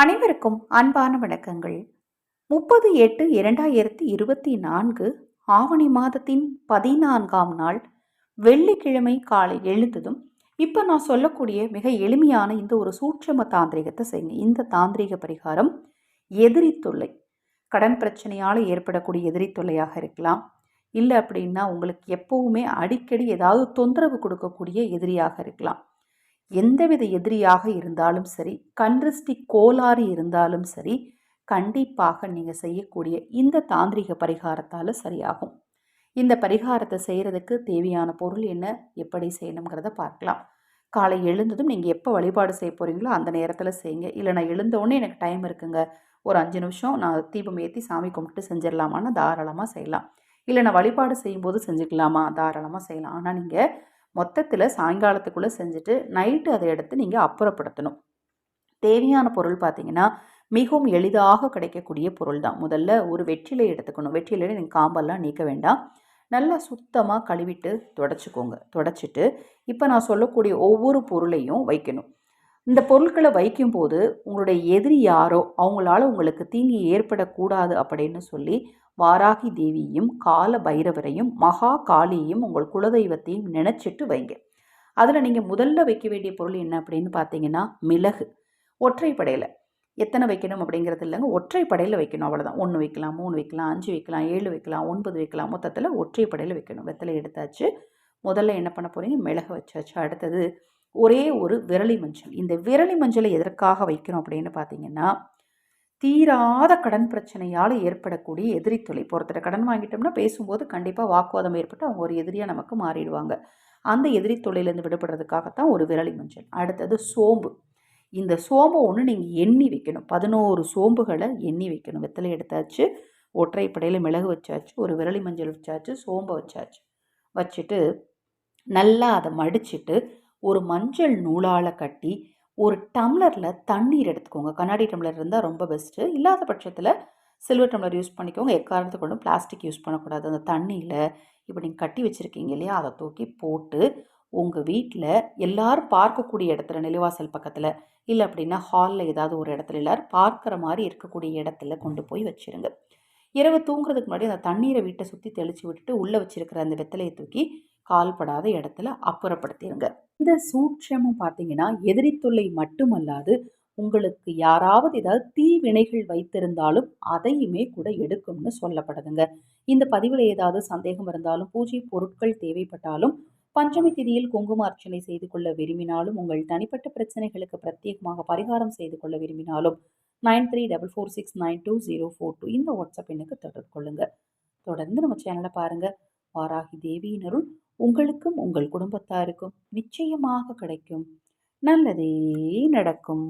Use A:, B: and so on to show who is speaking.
A: அனைவருக்கும் அன்பான வணக்கங்கள். முப்பது எட்டு இரண்டாயிரத்தி இருபத்தி நான்கு ஆவணி மாதத்தின் பதினான்காம் நாள் வெள்ளிக்கிழமை காலை எழுந்ததும் இப்போ நான் சொல்லக்கூடிய மிக எளிமையான இந்த ஒரு சூட்சம தாந்திரிகத்தை செய்யுங்க. இந்த தாந்திரிக பரிகாரம் எதிரி தொல்லை. கடன் பிரச்சனையால் ஏற்படக்கூடிய எதிரி தொல்லையாக இருக்கலாம். இல்லை அப்படின்னா உங்களுக்கு எப்போவுமே அடிக்கடி ஏதாவது தொந்தரவு கொடுக்கக்கூடிய எதிரியாக இருக்கலாம். எந்தவித எதிரியாக இருந்தாலும் சரி கன்றிஸ்டி கோளாறு இருந்தாலும் சரி கண்டிப்பாக நீங்கள் செய்யக்கூடிய இந்த தாந்திரிக பரிகாரத்தால் சரியாகும். இந்த பரிகாரத்தை செய்கிறதுக்கு தேவையான பொருள் என்ன எப்படி செய்யணுங்கிறத பார்க்கலாம். காலை எழுந்ததும் நீங்கள் எப்போ வழிபாடு செய்ய போகிறீங்களோ அந்த நேரத்தில் செய்யுங்க இல்லை நான் எழுந்தவுடனே எனக்கு டைம் இருக்குங்க. ஒரு அஞ்சு நிமிஷம் நான் தீபம் ஏற்றி சாமி கும்பிட்டு செஞ்சிடலாமான்னு தாராளமாக செய்யலாம். இல்லை நான் வழிபாடு செய்யும்போது செஞ்சுக்கலாமா? தாராளமாக செய்யலாம். ஆனால் நீங்கள் மொத்தத்தில் சாயங்காலத்துக்குள்ளே செஞ்சுட்டு நைட்டு அதை எடுத்து நீங்கள் அப்புறப்படுத்தணும். தேவையான பொருள் பார்த்தீங்கன்னா மிகவும் எளிதாக கிடைக்கக்கூடிய பொருள் தான் முதல்ல ஒரு வெற்றிலை எடுத்துக்கணும். வெற்றிலையில் நீங்கள் காம்பெல்லாம் நீக்க வேண்டாம். நல்லா சுத்தமாக கழுவிட்டு தொடச்சிக்கோங்க. தொடச்சிட்டு இப்போ நான் சொல்லக்கூடிய ஒவ்வொரு பொருளையும் வைக்கணும். இந்த பொருட்களை வைக்கும்போது உங்களுடைய எதிரி யாரோ அவங்களால உங்களுக்கு தீங்கு ஏற்படக்கூடாது அப்படின்னு சொல்லி வாராகி தேவியும் கால பைரவரையும் மகா காளியையும் உங்கள் குலதெய்வத்தையும் நினச்சிட்டு வைங்க. அதில் நீங்கள் முதல்ல வைக்க வேண்டிய பொருள் என்ன அப்படின்னு பார்த்தீங்கன்னா மிளகு. ஒற்றைப்படையில் எத்தனை வைக்கணும் அப்படிங்கிறது இல்லைங்க. ஒற்றைப்படையில் வைக்கணும் அவ்வளோதான் ஒன்று வைக்கலாம் மூணு வைக்கலாம் அஞ்சு வைக்கலாம் ஏழு வைக்கலாம் ஒன்பது வைக்கலாம். மொத்தத்தில் ஒற்றைப்படையில் வைக்கணும். வெத்தலை எடுத்தாச்சு. முதல்ல என்ன பண்ண போகிறீங்க மிளகு வச்சாச்சு. அடுத்தது ஒரே ஒரு விரலி மஞ்சள். இந்த விரலி மஞ்சளை எதற்காக வைக்கணும் அப்படின்னு பார்த்தீங்கன்னா தீராத கடன் பிரச்சனையால் ஏற்படக்கூடிய எதிரி தொலை ஒருத்தர் கடன் வாங்கிட்டோம்னா பேசும்போது கண்டிப்பாக வாக்குவாதம் ஏற்பட்டு அவங்க ஒரு எதிரியாக நமக்கு மாறிடுவாங்க. அந்த எதிரி தொழிலேருந்து விடுபடுறதுக்காகத்தான் ஒரு விரலி மஞ்சள். அடுத்தது சோம்பு. இந்த சோம்பை ஒன்று நீங்கள் எண்ணி வைக்கணும். பதினோரு சோம்புகளை எண்ணி வைக்கணும். வெத்தலை எடுத்தாச்சு ஒற்றைப்படையில் மிளகு வச்சாச்சு ஒரு விரலி மஞ்சள் வச்சாச்சு சோம்பை வச்சாச்சு. வச்சுட்டு நல்லா அதை மடிச்சுட்டு ஒரு மஞ்சள் நூலால் கட்டி ஒரு டம்ளரில் தண்ணீர் எடுத்துக்கோங்க. கண்ணாடி டம்ளர் இருந்தால் ரொம்ப பெஸ்ட்டு இல்லாத பட்சத்தில் சில்வர் டம்ளர் யூஸ் பண்ணிக்கோங்க. எக்காரணத்தை கொண்டும் பிளாஸ்டிக் யூஸ் பண்ணக்கூடாது. அந்த தண்ணியில் இப்போ நீங்கள் கட்டி வச்சுருக்கீங்க இல்லையா? அதை தூக்கி போட்டு உங்கள் வீட்டில் எல்லோரும் பார்க்கக்கூடிய இடத்துல நிலைவாசல் பக்கத்தில் இல்லை அப்படின்னா ஹாலில் ஏதாவது ஒரு இடத்துல எல்லோரும் பார்க்குற மாதிரி இருக்கக்கூடிய இடத்துல கொண்டு போய் வச்சுருங்க. இரவு தூங்குறதுக்கு முன்னாடி அந்த தண்ணீரை வீட்டை சுற்றி தெளித்து விட்டுட்டு உள்ளே வச்சுருக்கிற அந்த வெத்தலையை தூக்கி கால்படாத இடத்துல அப்புறப்படுத்திடுங்க இந்த சூட்சமும் பார்த்தீங்கன்னா எதிரி தொல்லை மட்டுமல்லாது உங்களுக்கு யாராவது ஏதாவது தீவினைகள் வைத்திருந்தாலும் அதையுமே கூட எடுக்கும்னு சொல்லப்படுதுங்க. இந்த பதிவில் ஏதாவது சந்தேகம் இருந்தாலும் பூஜை பொருட்கள் தேவைப்பட்டாலும் பஞ்சமி திதியில் குங்கும அர்ச்சனை செய்து கொள்ள விரும்பினாலும் உங்கள் தனிப்பட்ட பிரச்சனைகளுக்கு பிரத்யேகமாக பரிகாரம் செய்து கொள்ள விரும்பினாலும் nine three double four six nine two zero four two. இந்த வாட்ஸ்அப் எண்ணுக்கு தொடர்பு கொள்ளுங்கள் தொடர்ந்து நம்ம சேனலை பாருங்கள் வாராகி தேவியினருள் உங்களுக்கும் உங்கள் குடும்பத்தாருக்கும் நிச்சயமாக கிடைக்கும். நல்லதே நடக்கும்.